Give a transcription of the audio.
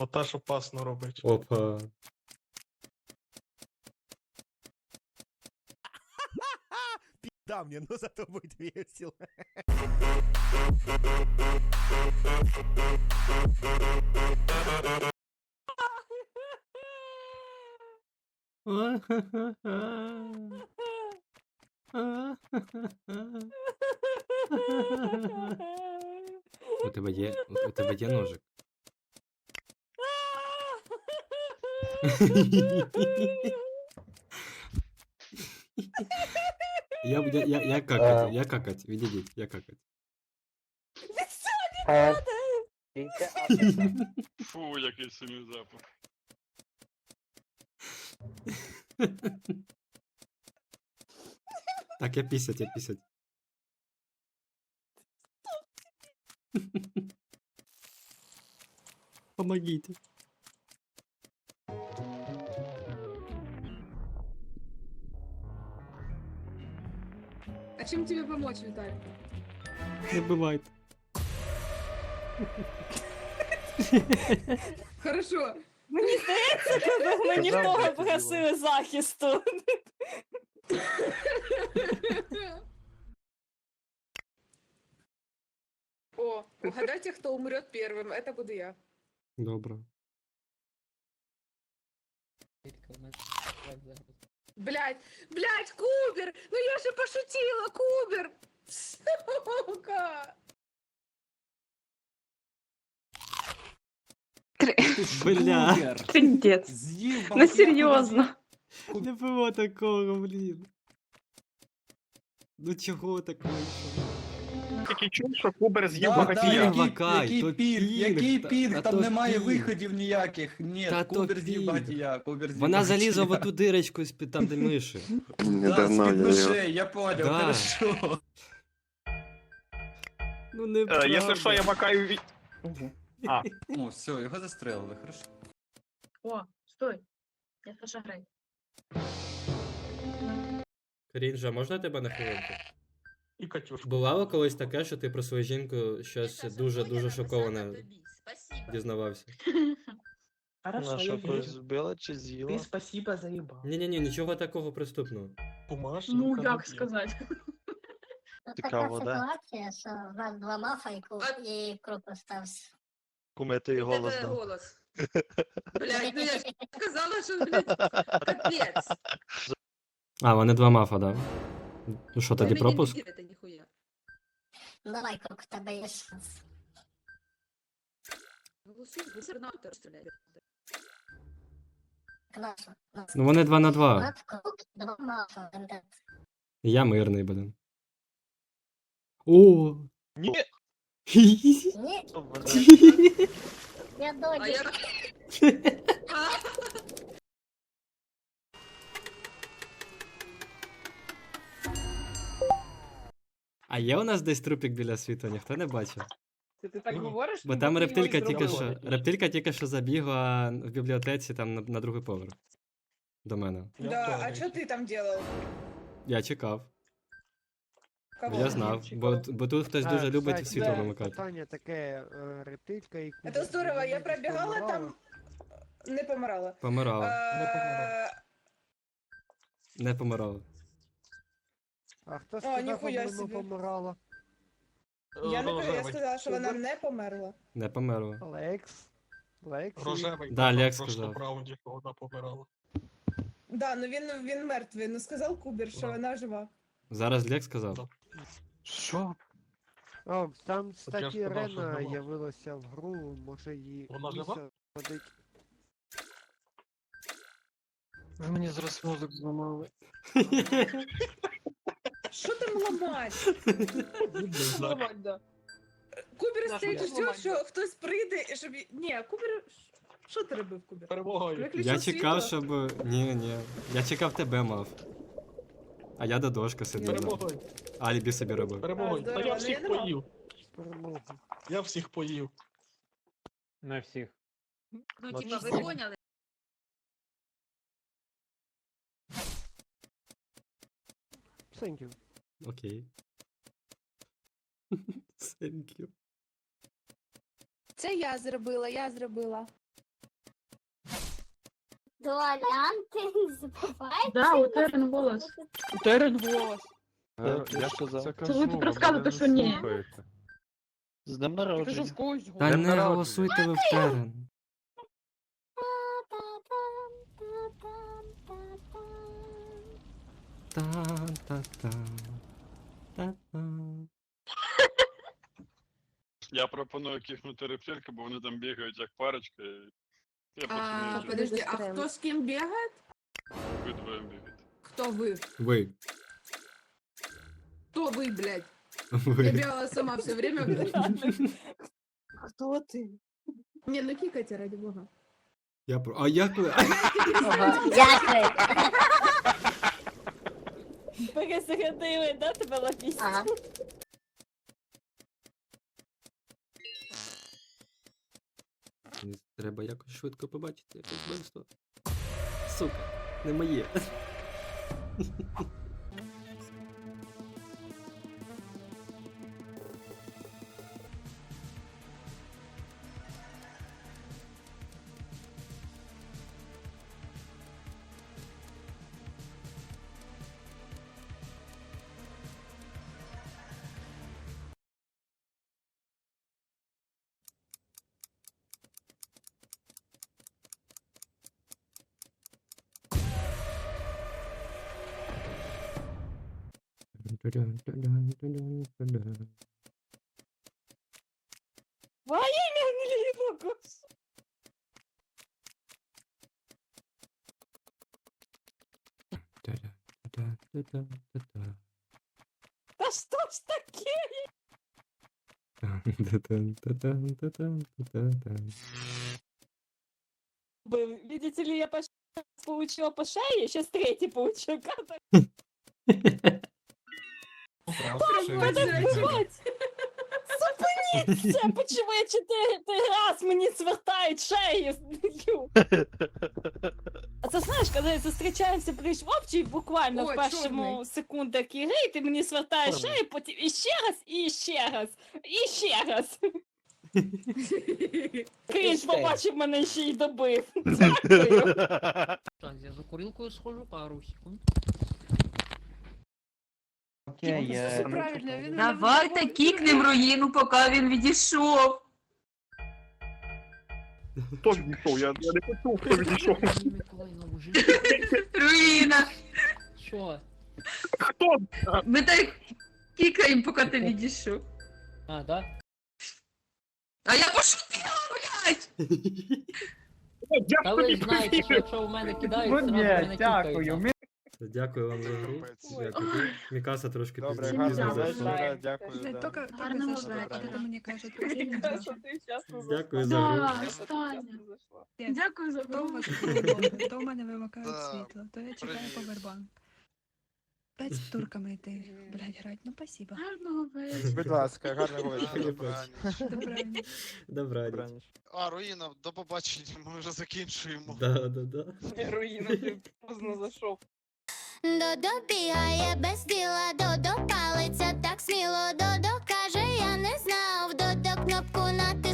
Ота ж опасно робить. Опа. Да, мне, но зато будет весело. У тебе є. У тебе є ножик. Я, я, я, я какать, я какать, відійдіть, я какать. Фу, який сильний запах. Так, я писать, я писать. Помогите. А чем тебе помочь, Виталий? Не бывает. Хорошо. Мені здається, ми ні в Казав, кого блядь, погасили захисту. Угадайте, кто умрет первым. Это буду я. Добре. Блять, блять, Кубер! Ну я же пошутила, Кубер! Сука! Бля, Трындец. З'їв Ну серйозно. не було такого, блін. Ну чого так вийшло? Тільки чув, що Кубер з'їв Да, багатія. да, який, Вакай, який то пінг, пінг, який та- пінг, та там немає пінг. виходів ніяких. Ні, Та то Кубер з'їв багатія, Кубер з'їв Вона залізла в багатія. оту дирочку з-під там, де миші. Да, з-під мишей, я понял, Да. хорошо. Ну не Е, Якщо що, я макаю від... А, О, все, його застрелили, хорошо. О, стой. Я Саша Грей. Крінжа, можна тебе на хвилинку? І Катюшка. Бувало колись таке, що ти про свою жінку щось дуже-дуже шоковане дізнавався. Хорошо, я збила чи з'їла? Ты спасибо заебал. Ні-ні-ні, нічого такого приступного. Ну, як сказать? Цікаво, така да? ситуація, що в нас два мафа і круг остався. Куме, ти голос Это дав. голос. Блять, ну я ж сказала, что, блядь, капец. А, вони два мафа, да? Ну що, тоді Не, не, не пропуск? вір, это нихуя. Давай, круг, у тебе є шанс. Голосуй, губернатор стріляє. Нашу, нас. Ну вони два на два. Над круг, два мафа, вендет. І Я мирний, блин. О! Ні! Ні, я А А, А є у нас десь трупік біля світу, ніхто не бачив. Ты, ты так Ні. говоришь? Бо ніби там ти рептилька його тільки зробила. що. Рептилька тільки що забігла в бібліотеці там на, на другий поверх. До мене. Я Да, а вдома. что ты там делал? Я чекав. Бо Кого? я знав. Бо, бо тут хтось дуже любить світло вимикати. Питання таке, е, рептилька і Это здорово, я пробегала там... Не помирала. Помирала. Э, Не помирала. А хто сказав, ніхуя по-моєму, собі. помирала? Я не кажу, я Рожевий. сказала, що вона не померла. Не померла. Лекс. Лекс. і- Рожевий. Да, Лекс сказав. в раунді, що вона помирала. Да, ну він, він мертвий. Ну сказав Кубер, що Да. вона жива. Зараз Лек сказав. Що? О, там, я кстати, сказав, що Рена жива. явилася в гру, може її Вона жива? водить. Ви мені зараз мозок зламали. Що там ламать? Ламать, да. Кубер стоїть і ламать, жде, що хтось прийде, і щоб... Ні, Кубер... Що ти робив, Кубер? Перемогою. Виключив Я чекав, світло? щоб. Ні, ні. Я чекав тебе мав. А я до дошка сидів. Перемогою. Алібі собі робив. Перемогою. Та здорово, я ну, всіх я не поїв. Я всіх поїв. На всіх. Ну, Ну, типа, ви поняли. Thank you. Окей. Thank you. Це я зробила, я зробила. Дуалянти, не забувайте. Да, у Терен голос. Терен голос. Я сказав. Це ви тут розказуєте, що ні. З днем Кажу, народження. когось Та голос. Не голосуйте ви в терен. Та-та-та. Та-та. Я пропоную кихнути рептильки, бо вони там бігають як парочка. і Я просто не А, їжджу. подожди, а кто с кем бегает? Ви двоє бігаєте. Кто вы? Ви. Кто вы, блядь? Я Ви. бегала сама все время, блядь. Хто ти? Не, ну кикайте, ради бога. Я про. А як ви? Дякую. Перезарядили, да, тебе лапість? Ага. Треба якось швидко побачити як вбивство. Сука, не моє. Да что ж такие? Видите ли, я получила по шее, сейчас третий получил. Зупиніться! Почему я чотири раз мені свертають шею? А це знаєш, коли зустрічаємося пліч в буквально О, в першому чорний. секундах ігри, ти мені свертаєш шею, потім іще раз, і ще раз, і ще раз. Крінж побачив мене ще й добив. Дякую. Так, я за курилкою схожу пару секунд. Окей, я- Давайте кікнем руїну, поки він відійшов. Хто відійшов? Я, я не почув, хто відійшов. Руїна. Що? Хто? Ми так кікаємо, поки ти відійшов. А, да? А я пошутила, блядь! Я ж тобі ж знаєте, що повірив. якщо в мене кидають, зразу мене кікають. Дякую вам за гру. Дякую. Мікаса трошки Добре, пізно- пізно гарного зайшла. вечора, дякую. Да. тільки Гарного зайшла, вечора. мені кажуть, Дякую за гру. Дякую за гру. То в мене вимикають світло, то я чекаю повербанк. П'ять з турками йти, блядь, грати. Ну, спасибо. Гарного Будь ласка, гарного вечора. Добраніч. Добраніч. Добраніч. Добраніч. А, руїна, до побачення, ми вже закінчуємо. Да, да, да. Руїна, ти поздно зайшов. Додо бігає без діла, Додо палиться так сміло, Додо каже, я не знав, Додо кнопку натискав,